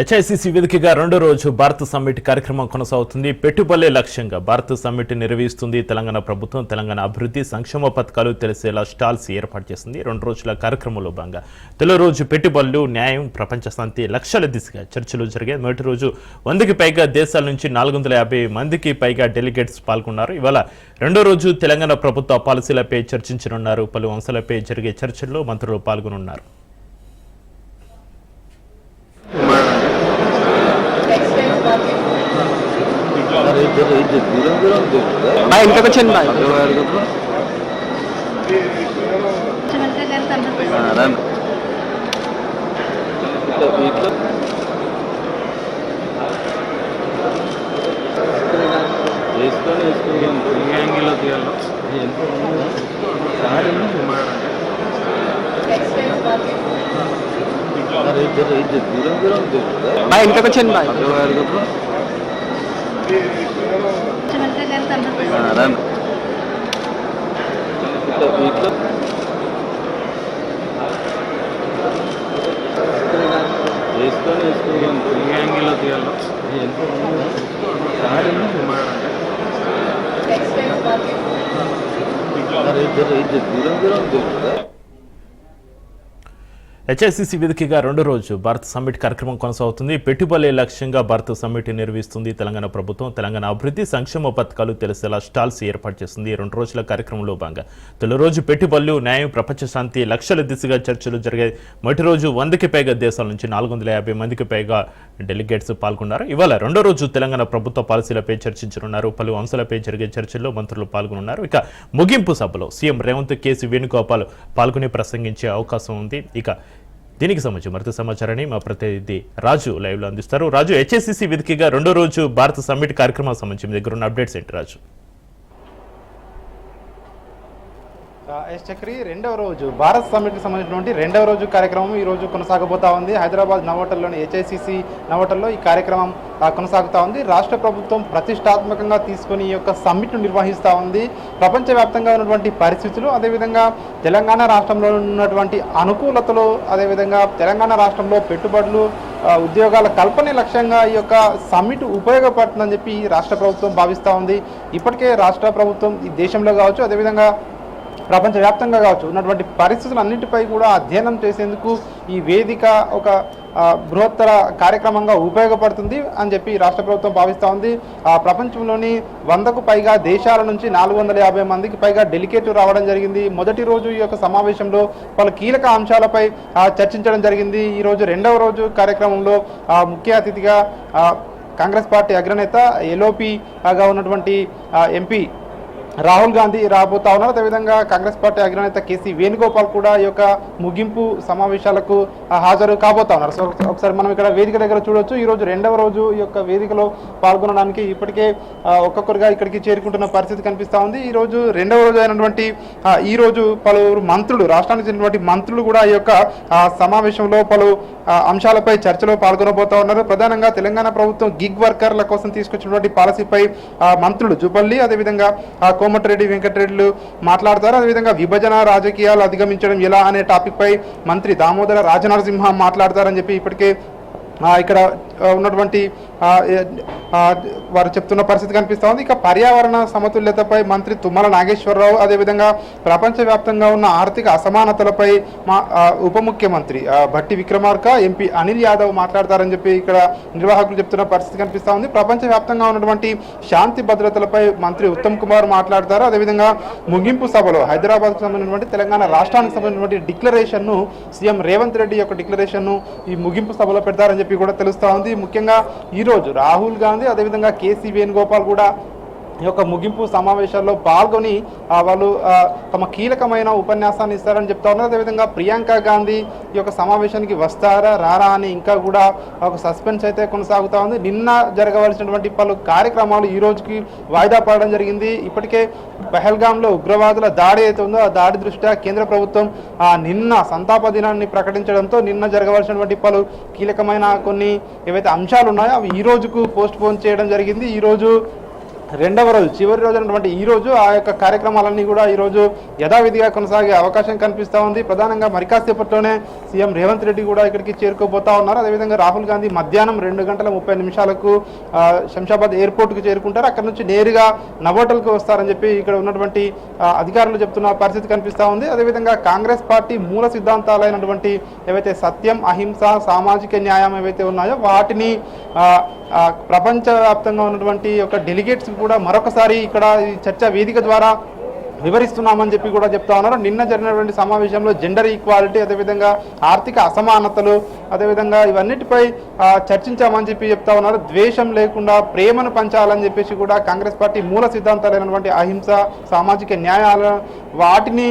HICC వేదికగా రెండో రోజు భారత్ సమ్మిట్ కార్యక్రమం కొనసాగుతుంది. పెట్టుబడులే లక్ష్యంగా భారత్ సమ్మిట్ నిర్వహిస్తుంది. తెలంగాణ ప్రభుత్వం తెలంగాణ అభివృద్ధి సంక్షేమ పథకాలు తెలిసేలా స్టాల్స్ ఏర్పాటు చేసింది. రెండు రోజుల కార్యక్రమంలో భాగంగా తొలి రోజు పెట్టుబడులు న్యాయం ప్రపంచ శాంతి లక్ష్యాల దిశగా చర్చలు జరిగాయి. మొదటి రోజు వందకి పైగా దేశాల నుంచి నాలుగు వందల యాభై మందికి పైగా డెలిగేట్స్ పాల్గొన్నారు. ఇవాళ రెండో రోజు తెలంగాణ ప్రభుత్వ పాలసీలపై చర్చించనున్నారు. పలు అంశాలపై జరిగే చర్చల్లో మంత్రులు పాల్గొనున్నారు. బాయ్ ఇంటికి వచ్చాను బాయ్ ముఖ్యమంత్రి గారు తన వేసుకొని వేసుకొని ఈ యాంగిల్లో తీయాలో దూరం దూరం బాయ్ ఇంటికి వచ్చాను బాయ్ ఇట్లా వేసుకొని వేసుకొని ఈ యాంగిల్లో తీయాలో. దూరం దూరం హెచ్ఐసిసి వేదికగా రెండో రోజు భారత్ సమ్మిట్ కార్యక్రమం కొనసాగుతుంది. పెట్టుబడులే లక్ష్యంగా భారత్ సమ్మిట్ నిర్వహిస్తుంది. తెలంగాణ ప్రభుత్వం తెలంగాణ అభివృద్ధి సంక్షేమ పథకాలు తెలిసేలా స్టాల్స్ ఏర్పాటు చేస్తుంది. రెండు రోజుల కార్యక్రమంలో భాగంగా తొలి రోజు పెట్టుబడులు న్యాయం ప్రపంచ శాంతి లక్షల దిశగా చర్చలు జరిగాయి మొదటి రోజు వందకి పైగా దేశాల నుంచి నాలుగు వందల యాభై మందికి పైగా డెలిగేట్స్ పాల్గొన్నారు. ఇవాళ రెండో రోజు తెలంగాణ ప్రభుత్వ పాలసీలపై చర్చించనున్నారు. పలు అంశాలపై జరిగే చర్చల్లో మంత్రులు పాల్గొనున్నారు. ఇక ముగింపు సభలో సీఎం రేవంత్ కేసీ వేణుగోపాల్ పాల్గొని ప్రసంగించే అవకాశం ఉంది. ఇక దీనికి సంబంధించి మరింత సమాచారాన్ని మా ప్రతినిధి రాజు లైవ్లో అందిస్తారు. రాజు హెచ్ఎస్సిసి వేదికగా రెండో రోజు భారత సమ్మిట్ కార్యక్రమానికి సంబంధించి మీ దగ్గర ఉన్న అప్డేట్స్ ఏంటి రాజు? ఎస్ చక్రి రెండవ రోజు. భారత్ సమ్మిట్కి సంబంధించినటువంటి రెండవ రోజు కార్యక్రమం ఈ రోజు కొనసాగబోతా ఉంది. హైదరాబాద్ నవోటల్లోని హెచ్ఐసిసి నవోటల్లో ఈ కార్యక్రమం కొనసాగుతూ కొనసాగుతా ఉంది. రాష్ట్ర ప్రభుత్వం ప్రతిష్టాత్మకంగా తీసుకొని ఈ యొక్క సమ్మిట్ను నిర్వహిస్తూ ఉంది. ప్రపంచవ్యాప్తంగా ఉన్నటువంటి పరిస్థితులు అదేవిధంగా తెలంగాణ రాష్ట్రంలో ఉన్నటువంటి అనుకూలతలు అదేవిధంగా తెలంగాణ రాష్ట్రంలో పెట్టుబడులు ఉద్యోగాల కల్పనే లక్ష్యంగా ఈ యొక్క సమ్మిట్ ఉపయోగపడుతుందని చెప్పి రాష్ట్ర ప్రభుత్వం భావిస్తూ ఉంది. ఇప్పటికే రాష్ట్ర ప్రభుత్వం ఈ దేశంలో కావచ్చు అదేవిధంగా ప్రపంచవ్యాప్తంగా కావచ్చు. ఉన్నటువంటి పరిస్థితులు అన్నింటిపై కూడా అధ్యయనం చేసేందుకు ఈ వేదిక ఒక బృహత్తర కార్యక్రమంగా ఉపయోగపడుతుంది అని చెప్పి రాష్ట్ర ప్రభుత్వం భావిస్తూ ఉంది. ఆ ప్రపంచంలోని వందకు పైగా దేశాల నుంచి నాలుగు వందల యాభై మందికి పైగా డెలికేట్లు రావడం జరిగింది. మొదటి రోజు ఈ యొక్క సమావేశంలో పలు కీలక అంశాలపై చర్చించడం జరిగింది. ఈరోజు రెండవ రోజు కార్యక్రమంలో ముఖ్య అతిథిగా కాంగ్రెస్ పార్టీ అగ్రనేత ఎల్ఓపిగా ఉన్నటువంటి ఎంపీ రాహుల్ గాంధీ రాబోతా ఉన్నారు. అదేవిధంగా కాంగ్రెస్ పార్టీ అగ్రనేత కేసీ వేణుగోపాల్ కూడా ఈ యొక్క ముగింపు సమావేశాలకు హాజరు కాబోతా ఉన్నారు. సో ఒకసారి మనం ఇక్కడ వేదిక దగ్గర చూడొచ్చు. ఈరోజు రెండవ రోజు ఈ యొక్క వేదికలో పాల్గొనడానికి ఇప్పటికే ఒక్కొక్కరుగా ఇక్కడికి చేరుకుంటున్న పరిస్థితి కనిపిస్తూ ఉంది. ఈరోజు రెండవ రోజు అయినటువంటి ఈరోజు ఈ రోజు పలువురు మంత్రులు రాష్ట్రానికి చెందినటువంటి మంత్రులు కూడా ఈ యొక్క సమావేశంలో పలు అంశాలపై చర్చలో పాల్గొనబోతా ఉన్నారు. ప్రధానంగా తెలంగాణ ప్రభుత్వం గిగ్ వర్కర్ల కోసం తీసుకొచ్చినటువంటి పాలసీపై మంత్రులు జుబల్లి అదేవిధంగా కోమటిరెడ్డి వెంకటరెడ్డిలు మాట్లాడతారు. అదేవిధంగా విభజన రాజకీయాలు అధిగమించడం ఎలా అనే టాపిక్పై మంత్రి దామోదర రాజనరసింహ మాట్లాడతారని చెప్పి ఇప్పటికే ఇక్కడ ఉన్నటువంటి వారు చెప్తున్న పరిస్థితి కనిపిస్తూ ఉంది. ఇక పర్యావరణ సమతుల్యతపై మంత్రి తుమ్మల నాగేశ్వరరావు అదేవిధంగా ప్రపంచవ్యాప్తంగా ఉన్న ఆర్థిక అసమానతలపై మా ఉప ముఖ్యమంత్రి భట్టి విక్రమార్క ఎంపీ అనిల్ యాదవ్ మాట్లాడతారని చెప్పి ఇక్కడ నిర్వాహకులు చెప్తున్న పరిస్థితి కనిపిస్తూ ఉంది. ప్రపంచవ్యాప్తంగా ఉన్నటువంటి శాంతి భద్రతలపై మంత్రి ఉత్తమ్ కుమార్ మాట్లాడతారు. అదేవిధంగా ముగింపు సభలో హైదరాబాద్కు సంబంధించినటువంటి తెలంగాణ రాష్ట్రానికి సంబంధించినటువంటి డిక్లరేషన్ను సీఎం రేవంత్ రెడ్డి యొక్క డిక్లరేషన్ను ఈ ముగింపు సభలో పెడతారని చెప్పి కూడా తెలుస్తూ ఉంది. ముఖ్యంగా ఈరోజు రాహుల్ గాంధీ అదేవిధంగా కేసీ వేణుగోపాల్ కూడా ఈ యొక్క ముగింపు సమావేశాల్లో పాల్గొని వాళ్ళు తమ కీలకమైన ఉపన్యాసాన్ని ఇస్తారని చెప్తా ఉన్నారు. అదేవిధంగా ప్రియాంక గాంధీ ఈ యొక్క సమావేశానికి వస్తారా రారా అని ఇంకా కూడా ఒక సస్పెన్స్ అయితే కొనసాగుతూ ఉంది. నిన్న జరగవలసినటువంటి పలు కార్యక్రమాలు ఈ రోజుకి వాయిదా పడడం జరిగింది. ఇప్పటికే పెహల్గాంలో ఉగ్రవాదుల దాడి అయితే ఉందో ఆ దాడి దృష్ట్యా కేంద్ర ప్రభుత్వం ఆ, నిన్న సంతాప దినాన్ని ప్రకటించడంతో నిన్న జరగవలసినటువంటి పలు కీలకమైన కొన్ని ఏవైతే అంశాలు ఉన్నాయో అవి ఈ రోజుకు పోస్ట్ పోన్ చేయడం జరిగింది. ఈ రోజు రెండవ రోజు చివరి రోజు అయినటువంటి ఈ రోజు ఆ యొక్క కార్యక్రమాలన్నీ కూడా ఈ రోజు యథావిధిగా కొనసాగే అవకాశం కనిపిస్తూ ఉంది. ప్రధానంగా మరికాసేపట్లోనే సీఎం రేవంత్ రెడ్డి కూడా ఇక్కడికి చేరుకోబోతా ఉన్నారు. అదేవిధంగా రాహుల్ గాంధీ మధ్యాహ్నం రెండు గంటల ముప్పై నిమిషాలకు శంషాబాద్ ఎయిర్పోర్ట్కి చేరుకుంటారు. అక్కడ నుంచి నేరుగా నవోటల్కి వస్తారని చెప్పి ఇక్కడ ఉన్నటువంటి అధికారులు చెప్తున్న పరిస్థితి కనిపిస్తూ ఉంది. అదేవిధంగా కాంగ్రెస్ పార్టీ మూల సిద్ధాంతాలైనటువంటి ఏవైతే సత్యం అహింస సామాజిక న్యాయం ఏవైతే ఉన్నాయో వాటిని ప్రపంచవ్యాప్తంగా ఉన్నటువంటి ఒక డెలిగేట్స్ కూడా మరొకసారి ఇక్కడ చర్చ చర్చా వేదిక ద్వారా వివరిస్తున్నామని చెప్పి కూడా చెప్తా ఉన్నారు. నిన్న జరిగినటువంటి సమావేశంలో జెండర్ ఈక్వాలిటీ అదేవిధంగా ఆర్థిక అసమానతలు అదేవిధంగా ఇవన్నిటిపై చర్చించామని చెప్పి చెప్తా ఉన్నారు. ద్వేషం లేకుండా ప్రేమను పంచాలని చెప్పేసి కూడా కాంగ్రెస్ పార్టీ మూల సిద్ధాంతాలైనటువంటి అహింస సామాజిక న్యాయాల వాటిని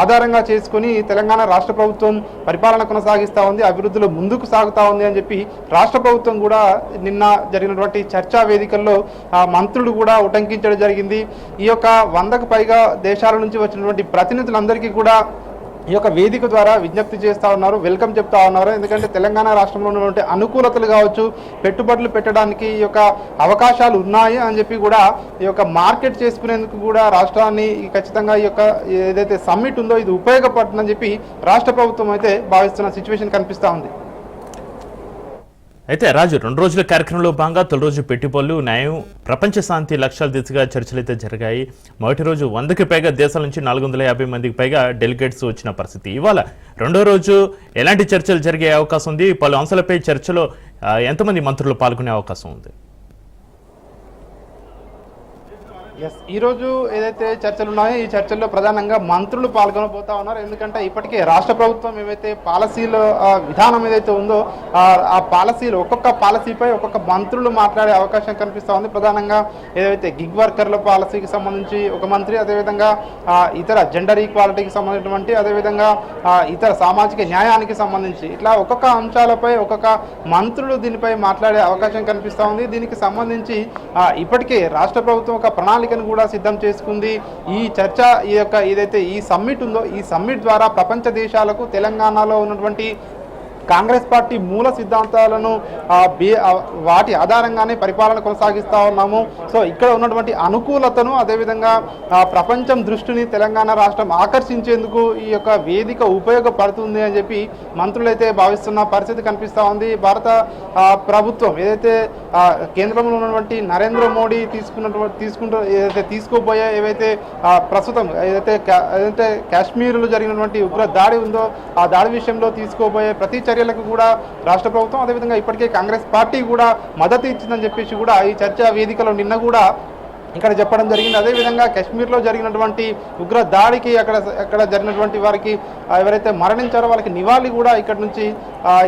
ఆధారంగా చేసుకొని తెలంగాణ రాష్ట్ర ప్రభుత్వం పరిపాలన కొనసాగిస్తూ ఉంది అభివృద్ధిలో ముందుకు సాగుతూ ఉంది అని చెప్పి రాష్ట్ర ప్రభుత్వం కూడా నిన్న జరిగినటువంటి చర్చా వేదికల్లో మంత్రులు కూడా ఉటంకించడం జరిగింది. ఈ యొక్క వందకు పైగా దేశాల నుంచి వచ్చినటువంటి ప్రతినిధులందరికీ కూడా ఈ యొక్క వేదిక ద్వారా విజ్ఞప్తి చేస్తూ ఉన్నారు వెల్కమ్ చెప్తా ఉన్నారు. ఎందుకంటే తెలంగాణ రాష్ట్రంలో ఉన్నటువంటి అనుకూలతలు కావచ్చు పెట్టుబడులు పెట్టడానికి ఈ యొక్క అవకాశాలు ఉన్నాయి అని చెప్పి కూడా ఈ యొక్క మార్కెట్ చేసుకునేందుకు కూడా రాష్ట్రాన్ని ఖచ్చితంగా ఈ యొక్క ఏదైతే సమ్మిట్ ఉందో ఇది ఉపయోగపడుతుందని చెప్పి రాష్ట్ర ప్రభుత్వం అయితే భావిస్తున్న సిచ్యువేషన్ కనిపిస్తూ ఉంది. అయితే రాజు రెండు రోజుల కార్యక్రమంలో భాగంగా తొలి రోజు పెట్టుబడులు న్యాయం ప్రపంచ శాంతి లక్ష్యాల దిశగా చర్చలు అయితే జరిగాయి. మొదటి రోజు వందకి పైగా దేశాల నుంచి నాలుగు వందల యాభై మందికి పైగా డెలిగేట్స్ వచ్చిన పరిస్థితి. ఇవాళ రెండో రోజు ఎలాంటి చర్చలు జరిగే అవకాశం ఉంది? పలు అంశాలపై చర్చలో ఎంతమంది మంత్రులు పాల్గొనే అవకాశం ఉంది? ఎస్ ఈరోజు ఏదైతే చర్చలు ఉన్నాయో ఈ చర్చల్లో ప్రధానంగా మంత్రులు పాల్గొనబోతా ఉన్నారు. ఎందుకంటే ఇప్పటికే రాష్ట్ర ప్రభుత్వం ఏవైతే పాలసీలు విధానం ఏదైతే ఉందో ఆ, పాలసీలు ఒక్కొక్క పాలసీపై ఒక్కొక్క మంత్రులు మాట్లాడే అవకాశం కనిపిస్తూ ఉంది. ప్రధానంగా ఏదైతే గిగ్ వర్కర్ల పాలసీకి సంబంధించి ఒక మంత్రి అదేవిధంగా ఇతర జెండర్ ఈక్వాలిటీకి సంబంధించినటువంటి అదేవిధంగా ఇతర సామాజిక న్యాయానికి సంబంధించి ఇట్లా ఒక్కొక్క అంశాలపై ఒక్కొక్క మంత్రులు దీనిపై మాట్లాడే అవకాశం కనిపిస్తూ ఉంది. దీనికి సంబంధించి ఇప్పటికే రాష్ట్ర ప్రభుత్వం ఒక ప్రణాళిక ప్రణాళికను కూడా సిద్ధం చేసుకుంది. ఈ చర్చ ఈ యొక్క ఏదైతే ఈ సమ్మిట్ ఉందో ఈ సమ్మిట్ ద్వారా ప్రపంచ దేశాలకు తెలంగాణలో ఉన్నటువంటి కాంగ్రెస్ పార్టీ మూల సిద్ధాంతాలను వాటి ఆధారంగానే పరిపాలన కొనసాగిస్తూ ఉన్నాము. సో ఇక్కడ ఉన్నటువంటి అనుకూలతను అదేవిధంగా ప్రపంచం దృష్టిని తెలంగాణ రాష్ట్రం ఆకర్షించేందుకు ఈ యొక్క వేదిక ఉపయోగపడుతుంది అని చెప్పి మంత్రులైతే భావిస్తున్న పరిస్థితి కనిపిస్తూ ఉంది. భారత ప్రభుత్వం ఏదైతే కేంద్రంలో ఉన్నటువంటి నరేంద్ర మోడీ తీసుకున్నటువంటి తీసుకుంటూ ఏదైతే తీసుకోబోయే ఏవైతే ప్రస్తుతం ఏదైతే ఏదైతే కాశ్మీర్లో జరిగినటువంటి ఉగ్ర దాడి ఉందో ఆ దాడి విషయంలో తీసుకోబోయే ప్రతి చర్యలకు కూడా రాష్ట్ర ప్రభుత్వం అదేవిధంగా ఇప్పటికే కాంగ్రెస్ పార్టీ కూడా మద్దతు ఇచ్చిందని చెప్పేసి కూడా ఈ చర్చా వేదికలో నిన్న కూడా ఇక్కడ చెప్పడం జరిగింది. అదేవిధంగా కాశ్మీర్లో జరిగినటువంటి ఉగ్ర దాడికి అక్కడ అక్కడ జరిగినటువంటి వారికి ఎవరైతే మరణించారో వాళ్ళకి నివాళి కూడా ఇక్కడ నుంచి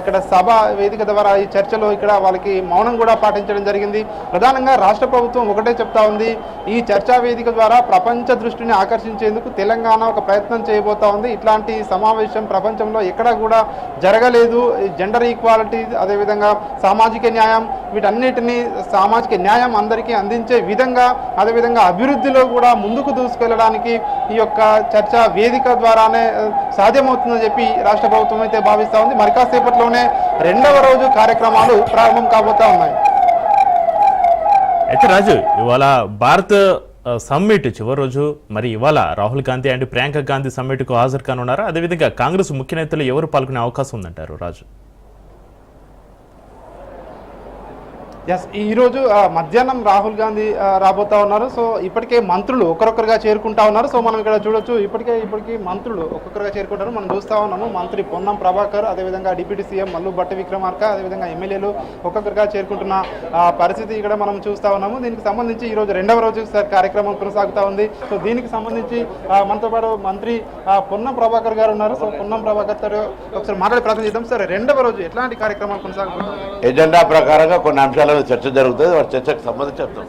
ఇక్కడ సభ వేదిక ద్వారా ఈ చర్చలో ఇక్కడ వాళ్ళకి మౌనం కూడా పాటించడం జరిగింది. ప్రధానంగా రాష్ట్ర ప్రభుత్వం ఒకటే చెప్తా ఉంది. ఈ చర్చా వేదిక ద్వారా ప్రపంచ దృష్టిని ఆకర్షించేందుకు తెలంగాణ ఒక ప్రయత్నం చేయబోతా ఉంది. ఇట్లాంటి సమావేశం ప్రపంచంలో ఎక్కడా కూడా జరగలేదు. జెండర్ ఈక్వాలిటీ అదేవిధంగా సామాజిక న్యాయం వీటన్నిటిని సామాజిక న్యాయం అందరికీ అందించే విధంగా అదేవిధంగా అభివృద్ధిలో కూడా ముందుకు దూసుకెళ్ళడానికి ఈ యొక్క చర్చ వేదిక ద్వారానే సాధ్యమవుతుందని చెప్పి రాష్ట్ర ప్రభుత్వం అయితే భావిస్తూ ఉంది. మరి కాసేపట్లోనే రెండవ రోజు కార్యక్రమాలు ప్రారంభం కాబోతా ఉన్నాయి. అయితే రాజు ఇవాళ భారత్ సమ్మిట్ చివరి రోజు. మరి ఇవాళ రాహుల్ గాంధీ అండ్ ప్రియాంక గాంధీ సమ్మిట్కు హాజరు కానున్నారా? అదేవిధంగా కాంగ్రెస్ ముఖ్య నేతలు ఎవరు పాల్గొనే అవకాశం ఉందంటారు రాజు? ఎస్ ఈరోజు మధ్యాహ్నం రాహుల్ గాంధీ రాబోతా ఉన్నారు. సో ఇప్పటికే మంత్రులు ఒక్కొక్కరుగా చేరుకుంటా ఉన్నారు. సో మనం ఇక్కడ చూడొచ్చు ఇప్పటికే ఇప్పటికీ మంత్రులు ఒక్కొక్కరుగా చేరుకుంటారు. మనం చూస్తా ఉన్నాము మంత్రి పొన్నం ప్రభాకర్ అదేవిధంగా డిప్యూటీ సీఎం మల్లు భట్టి విక్రమార్క అదేవిధంగా ఎమ్మెల్యేలు ఒక్కొక్కరుగా చేరుకుంటున్న పరిస్థితి ఇక్కడ మనం చూస్తా ఉన్నాము. దీనికి సంబంధించి ఈ రోజు రెండవ రోజు సార్ కార్యక్రమం కొనసాగుతా ఉంది. సో దీనికి సంబంధించి మనతో పాటు మంత్రి పొన్నం ప్రభాకర్ గారు ఉన్నారు. సో పొన్నం ప్రభాకర్ గారు ఒకసారి మాట్లాడే ప్రయత్నం చేద్దాం. సార్ రెండవ రోజు ఎట్లాంటి కార్యక్రమాలు కొనసాగుతున్నాయి? ఎజెండా ప్రకారంగా కొన్ని అంశాలు మీద చర్చ జరుగుతుంది వాటి చర్చకు సంబంధించి చెప్తాం.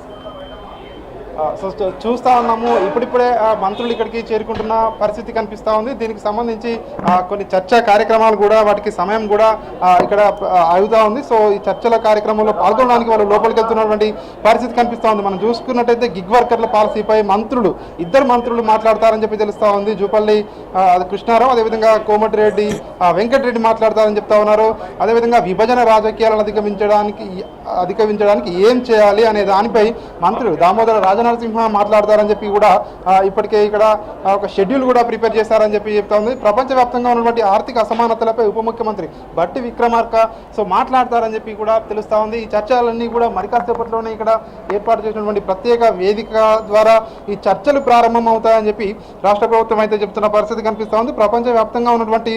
సో చూస్తా ఉన్నాము. ఇప్పుడిప్పుడే మంత్రులు ఇక్కడికి చేరుకుంటున్న పరిస్థితి కనిపిస్తూ ఉంది. దీనికి సంబంధించి కొన్ని చర్చా కార్యక్రమాలు కూడా వాటికి సమయం కూడా ఇక్కడ అవుతా ఉంది. సో ఈ చర్చల కార్యక్రమంలో పాల్గొనడానికి వాళ్ళు లోపలికి వెళ్తున్నటువంటి పరిస్థితి కనిపిస్తూ ఉంది. మనం చూసుకున్నట్టయితే గిగ్ వర్కర్ల పాలసీపై మంత్రులు ఇద్దరు మంత్రులు మాట్లాడతారని చెప్పి తెలుస్తూ ఉంది. జూపల్లి కృష్ణారావు అదేవిధంగా కోమటిరెడ్డి వెంకటరెడ్డి మాట్లాడతారని చెప్తా ఉన్నారు. అదేవిధంగా విభజన రాజకీయాలను అధిగమించడానికి అధిగమించడానికి ఏం చేయాలి అనే దానిపై మంత్రులు దామోదర నరసింహ మాట్లాడతారని చెప్పి కూడా ఇప్పటికే ఇక్కడ ఒక షెడ్యూల్ కూడా ప్రిపేర్ చేశారని చెప్పి చెప్తా ఉంది. ప్రపంచవ్యాప్తంగా ఉన్నటువంటి ఆర్థిక అసమానతలపై ఉప ముఖ్యమంత్రి బట్టి విక్రమార్క సో మాట్లాడతారని చెప్పి కూడా తెలుస్తా ఉంది. ఈ చర్చలన్నీ కూడా మరికాసేపట్లోనే ఇక్కడ ఏర్పాటు చేసినటువంటి ప్రత్యేక వేదిక ద్వారా ఈ చర్చలు ప్రారంభం అవుతాయని చెప్పి రాష్ట్ర ప్రభుత్వం అయితే చెప్తున్న పరిస్థితి కనిపిస్తూ ఉంది. ప్రపంచవ్యాప్తంగా ఉన్నటువంటి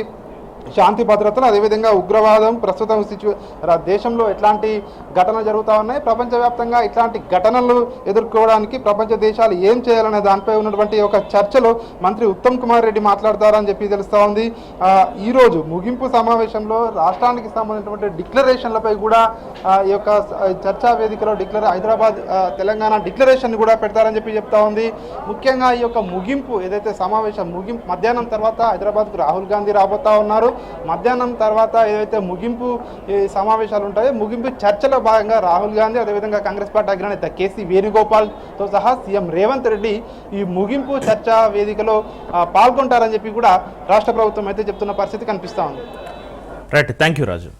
శాంతి భద్రతలు అదేవిధంగా ఉగ్రవాదం ప్రస్తుతం సిచ్యు దేశంలో ఎట్లాంటి ఘటనలు జరుగుతూ ఉన్నాయి? ప్రపంచవ్యాప్తంగా ఇట్లాంటి ఘటనలు ఎదుర్కోవడానికి ప్రపంచ దేశాలు ఏం చేయాలనే దానిపై ఉన్నటువంటి ఒక చర్చలో మంత్రి ఉత్తమ్ కుమార్ రెడ్డి మాట్లాడతారని చెప్పి తెలుస్తూ ఉంది. ఈరోజు ఈ రోజు ముగింపు సమావేశంలో రాష్ట్రానికి సంబంధించినటువంటి డిక్లరేషన్లపై కూడా ఈ యొక్క చర్చా వేదికలో డిక్లర్ హైదరాబాద్ తెలంగాణ డిక్లరేషన్ కూడా పెడతారని చెప్పి చెప్తా ఉంది. ముఖ్యంగా ఈ యొక్క ముగింపు ఏదైతే సమావేశం ముగింపు మధ్యాహ్నం తర్వాత హైదరాబాద్కు రాహుల్ గాంధీ రాబోతా ఉన్నారు. మధ్యాహ్నం తర్వాత ఏదైతే ముగింపు సమావేశాలు ఉంటాయో ముగింపు చర్చలో భాగంగా రాహుల్ గాంధీ అదేవిధంగా కాంగ్రెస్ పార్టీ అగ్రనేత కేసీ వేణుగోపాల్తో సహా సీఎం రేవంత్ రెడ్డి ఈ ముగింపు చర్చా వేదికలో పాల్గొంటారని చెప్పి కూడా రాష్ట్ర ప్రభుత్వం అయితే చెప్తున్న పరిస్థితి కనిపిస్తూ ఉంది. Right thank you Raju